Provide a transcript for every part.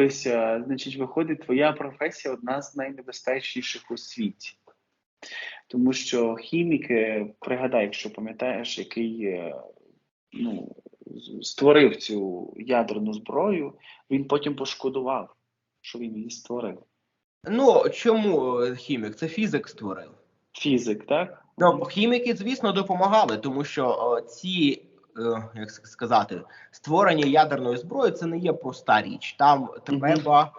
Ось, значить, виходить, твоя професія одна з найнебезпечніших у світі. Тому що хіміки, пригадай, якщо пам'ятаєш, який е, ну, створив цю ядерну зброю, він потім пошкодував, що він її створив. Ну чому е, хімік? Це фізик створив. Фізик, так? Ну, хіміки, звісно, допомагали, тому що е, ці, як сказати, створення ядерної зброї це не є проста річ. Там треба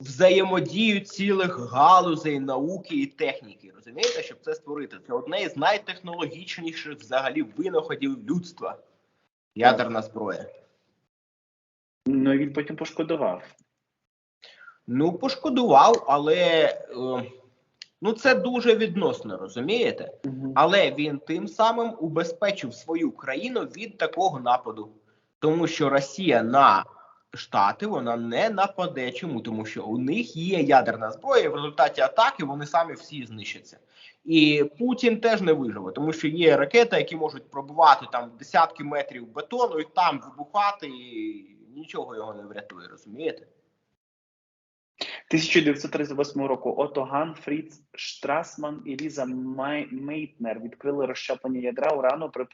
взаємодію цілих галузей науки і техніки. Розумієте, щоб це створити? Це одне із найтехнологічніших взагалі винаходів людства. Ядерна зброя. Ну, і він потім пошкодував. Ну, пошкодував, але е, ну це дуже відносно, розумієте? Але він тим самим убезпечив свою країну від такого нападу, тому що Росія на Штати вона не нападе. Чому? Тому що у них є ядерна зброя, і в результаті атаки вони самі всі знищаться. І Путін теж не виживе, тому що є ракети, які можуть пробувати там десятки метрів бетону і там вибухати, і нічого його не врятує, розумієте? 1938 року Ото Ган, Фріц Штрасман і Ліза Май- Мейтнер відкрили розщеплення ядра урану при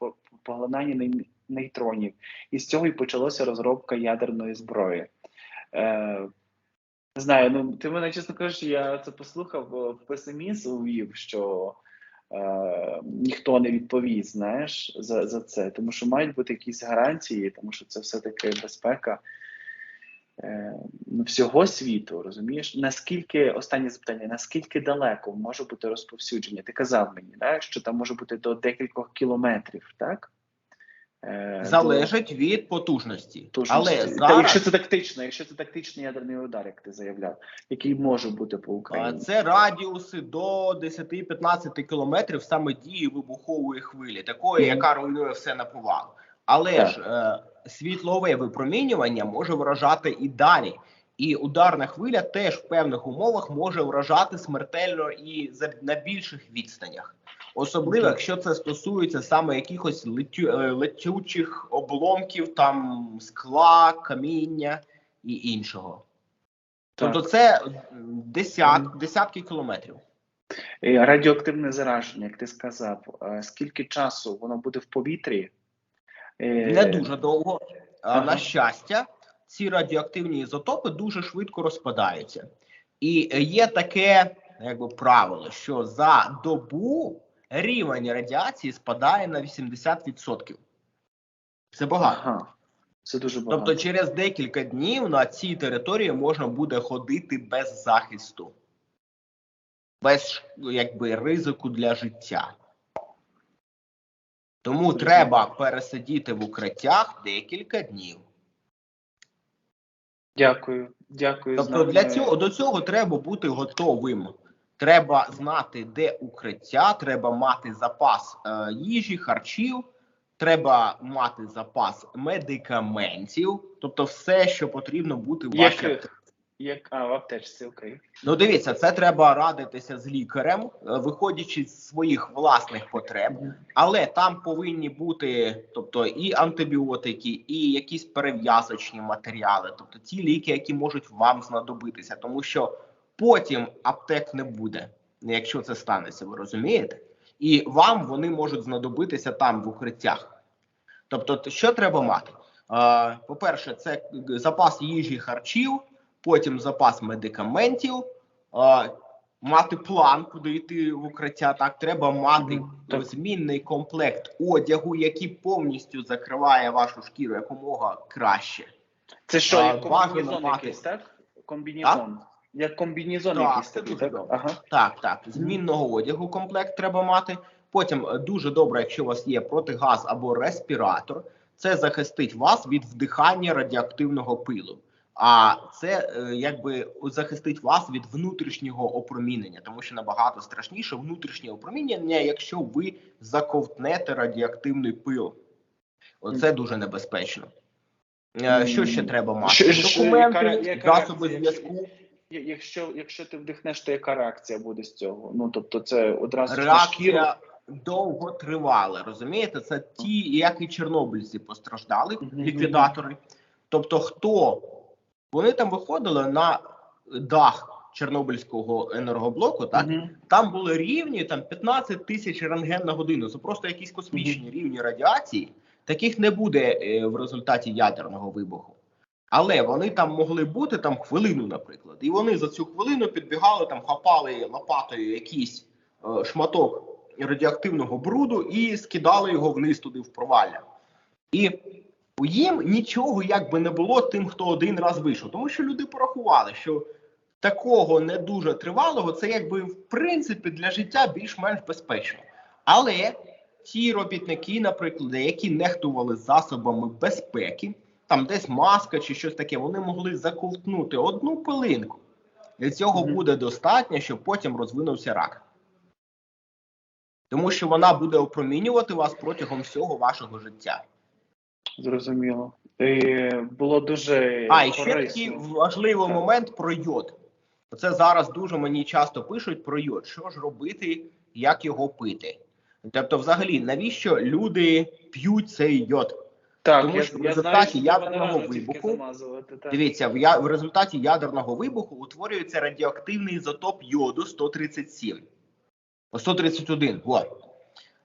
поглинанні нейтронів. І з цього і почалася розробка ядерної зброї. Е, не знаю, ну ти мене, чесно кажучи, я це послухав, в песимізм увів, що е, ніхто не відповість, знаєш, за, за це. Тому що мають бути якісь гарантії, тому що це все-таки безпека е, ну, всього світу, розумієш? Наскільки останнє запитання, наскільки далеко може бути розповсюдження? Ти казав мені, да, що там може бути до декількох кілометрів, так? Е, Залежить від потужності. до точності. Але Та, зараз якщо це тактично, якщо це тактичний ядерний удар, як ти заявляв, який може бути по Україні. Це радіуси до 10-15 кілометрів саме дії вибухової хвилі, такої, Мгм. яка руйнує все на повал. Але Так. ж е, світлове випромінювання може вражати і далі. І ударна хвиля теж в певних умовах може вражати смертельно і на більших відстанях. Особливо, якщо це стосується саме якихось летю, е, летючих обломків, там скла, каміння і іншого. Так. Тобто це десят, десятки кілометрів. Е, Радіоактивне зараження, як ти сказав, е, скільки часу воно буде в повітрі? Е, Не дуже довго. Ага. На щастя, ці радіоактивні ізотопи дуже швидко розпадаються. І є таке якби правило, що за добу рівень радіації спадає на 80%. Це багато. Ага. Це дуже багато. Тобто, через декілька днів на цій території можна буде ходити без захисту, без якби ризику для життя. Тому треба пересидіти в укриттях декілька днів. Дякую, дякую. Тобто, для цього до цього треба бути готовим. Треба знати, де укриття, треба мати запас е, їжі, харчів, треба мати запас медикаментів, тобто все, що потрібно бути в вашій Як, а, в аптечці, окей. Ну, дивіться, це треба радитися з лікарем, е, виходячи з своїх власних потреб, але там повинні бути, тобто, і антибіотики, і якісь перев'язочні матеріали, тобто ті ліки, які можуть вам знадобитися, тому що потім аптек не буде, якщо це станеться, ви розумієте? І вам вони можуть знадобитися там в укриттях. Тобто, що треба мати? Е, По-перше, це е, запас їжі, харчів, потім запас медикаментів, е, мати план, куди йти в укриття. Так, треба мати так. змінний комплект одягу, який повністю закриває вашу шкіру якомога краще. Це що, як мати- якийсь, так? Комбінезон. Як комбінезон Так, якийсь це такий, дуже так? добре. Ага. Так, так, змінного одягу комплект треба мати. Потім е, дуже добре, якщо у вас є протигаз або респіратор, це захистить вас від вдихання радіоактивного пилу. А це е, якби захистить вас від внутрішнього опромінення, тому що набагато страшніше внутрішнє опромінення, якщо ви заковтнете радіоактивний пил. Оце дуже небезпечно. Е, Що ще треба мати? Що- що- Документи, яка- яка засоби реакція? зв'язку. Якщо, якщо ти вдихнеш, то яка реакція буде з цього? Ну, тобто це одразу реакція довго тривала. Розумієте, це ті, як і чорнобильці постраждали, ліквідатори. Тобто, хто Вони там виходили на дах Чорнобильського енергоблоку, так Мгм. там були рівні там 15 тисяч рентген на годину. Це просто якісь космічні рівні радіації. Таких не буде е, в результаті ядерного вибуху. Але вони там могли бути там хвилину, наприклад. І вони за цю хвилину підбігали, там хапали лопатою якийсь е, шматок радіоактивного бруду і скидали його вниз туди в провалля. І їм нічого якби не було тим, хто один раз вийшов. Тому що люди порахували, що такого не дуже тривалого, це якби в принципі для життя більш-менш безпечно. Але ті робітники, наприклад, які нехтували засобами безпеки, там десь маска чи щось таке, вони могли заковтнути одну пилинку. І цього Мгм. буде достатньо, щоб потім розвинувся рак. Тому що вона буде опромінювати вас протягом всього вашого життя. Зрозуміло. І було дуже А, і ще такий важливий момент про йод. Це зараз дуже мені часто пишуть про йод. Що ж робити, як його пити? Тобто, взагалі, навіщо люди п'ють цей йод? Так, Тому я, що в я знаю, результаті ядерного вибуху- так. Дивіться, в, я, в результаті ядерного вибуху утворюється радіоактивний ізотоп йоду 137. О, 131, во.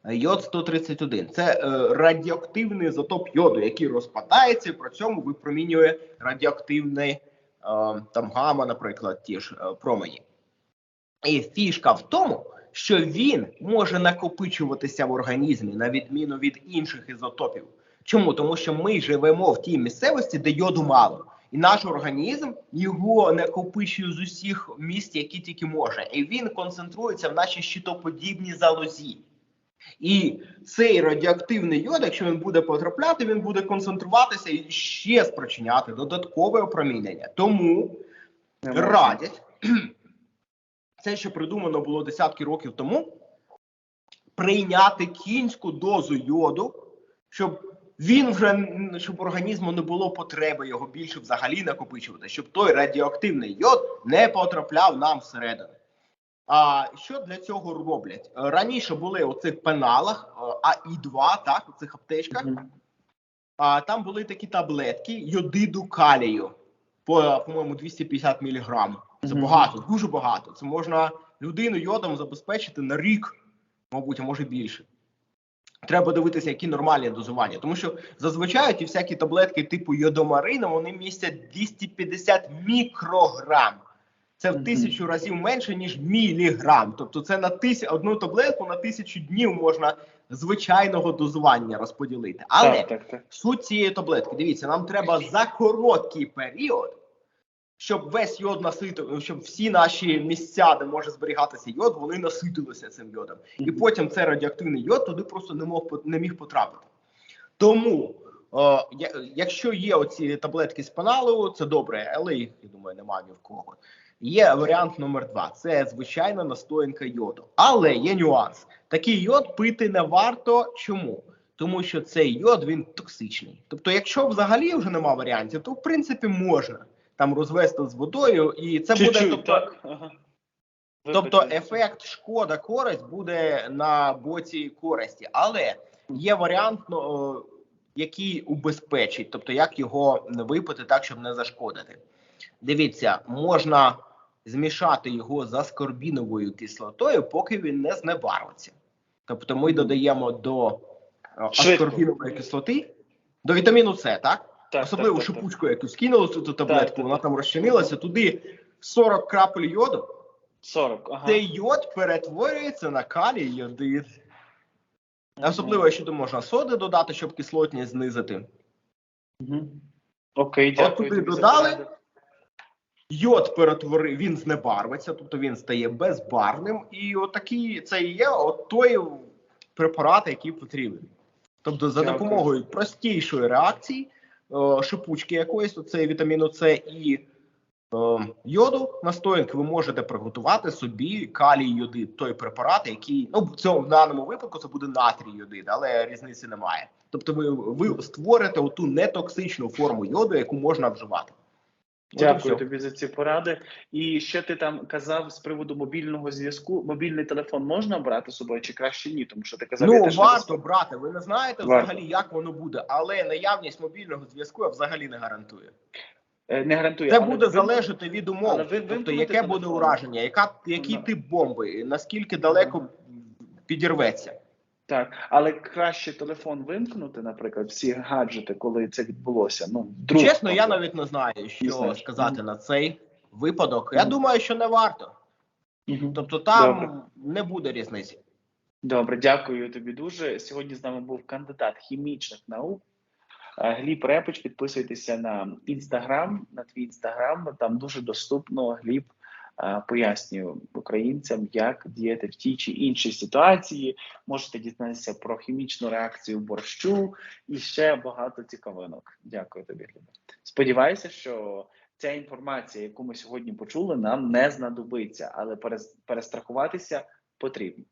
Йод 131. Це е, радіоактивний ізотоп йоду, який розпадається і при цьому випромінює радіоактивне е, там гама, наприклад, ті ж е, промені. І фішка в тому, що він може накопичуватися в організмі на відміну від інших ізотопів. Чому? Тому що ми живемо в тій місцевості, де йоду мало. І наш організм його накопичує з усіх місць, які тільки може. І він концентрується в нашій щитоподібній залозі. І цей радіоактивний йод, якщо він буде потрапляти, він буде концентруватися і ще спричиняти додаткове опромінення. Тому радять це, що придумано було десятки років тому, прийняти кінську дозу йоду, щоб він вже щоб організму не було потреби його більше взагалі накопичувати, щоб той радіоактивний йод не потрапляв нам всередину. А що для цього роблять? Е, Раніше були у цих пеналах е, АІ-2, так, у цих аптечках. А там були такі таблетки йодиду калію по, по-моєму, 250 мг. Це багато, дуже багато. Це можна людину йодом забезпечити на рік, мабуть, а може більше. Треба дивитися, які нормальні дозування. Тому що зазвичай ті всякі таблетки типу йодомарину, вони містять 250 мікрограм. Це в тисячу разів менше, ніж міліграм. Тобто це на тисяч, одну таблетку на тисячу днів можна звичайного дозування розподілити. Але Так, так, так. суть цієї таблетки, дивіться, нам треба за короткий період, щоб весь йод наситив, щоб всі наші місця, де може зберігатися йод, вони наситилися цим йодом. І потім цей радіоактивний йод туди просто не мог не міг потрапити. Тому, я- якщо є оці таблетки з пеналу, це добре, але їх, я думаю, немає ні в кого. Є варіант номер два: це звичайна настоянка йоду. Але є нюанс: такий йод пити не варто. Чому? Тому що цей йод він токсичний. Тобто, якщо взагалі вже нема варіантів, то в принципі можна там розвести з водою, і це буде Чуть-чуть, тобто, так. Ага. Тобто ефект шкода користь буде на боці користі, але є варіант, ну, який убезпечить, тобто як його випити так, щоб не зашкодити. Дивіться, можна змішати його з аскорбіновою кислотою, поки він не знебарвиться. Тобто ми додаємо до Швидко. аскорбінової кислоти, до вітаміну С, так? Так, Особливо так, так, шипучку, яку скинули цю таблетку, Так, вона так. там розчинилася, туди 40 крапель йоду. так. 40, ага. Цей йод перетворюється на калій йодид. Особливо, якщо тут можна соди додати, щоб кислотність знизити. Мгм. Окей, От туди додали. Йод перетворив, він знебарвиться, тобто він стає безбарвним. І отакий це і є от той препарат, який потрібен. Тобто, за допомогою простішої реакції, е, шипучки якоїсь, оце вітаміну С і е, йоду настоянки, ви можете приготувати собі калій йодид, той препарат, який ну в цьому в даному випадку це буде натрій йодид, але різниці немає. Тобто, ви, ви створите оту нетоксичну форму йоду, яку можна вживати. Дякую тобі за ці поради. І що ти там казав з приводу мобільного зв'язку? Мобільний телефон можна брати з собою чи краще ні? Тому що ти казав, я Ну теж варто брати. Ви не знаєте Варто. взагалі, як воно буде, але наявність мобільного зв'язку я взагалі не гарантую. Е, Не гарантує. Це але буде ви- залежати від умов. ви Тобто, яке буде ураження, яка який Ага. тип бомби, наскільки далеко підірветься. Так, але краще телефон вимкнути, наприклад, всі гаджети, коли це відбулося. Ну, вдруг Чесно, я навіть не знаю, що знаєш. сказати Мгм. на цей випадок. Я Мгм. думаю, що не варто. Мгм. Тобто там Добре. не буде різниці. Добре, дякую тобі дуже. Сьогодні з нами був кандидат хімічних наук. е, Гліб Репич. Підписуйтеся на інстаграм, на твій інстаграм. Там дуже доступно Гліб пояснює українцям, як діяти в тій чи іншій ситуації. Можете дізнатися про хімічну реакцію борщу і ще багато цікавинок. Дякую тобі. Сподіваюся, що ця інформація, яку ми сьогодні почули, нам не знадобиться, але перес- перестрахуватися потрібно.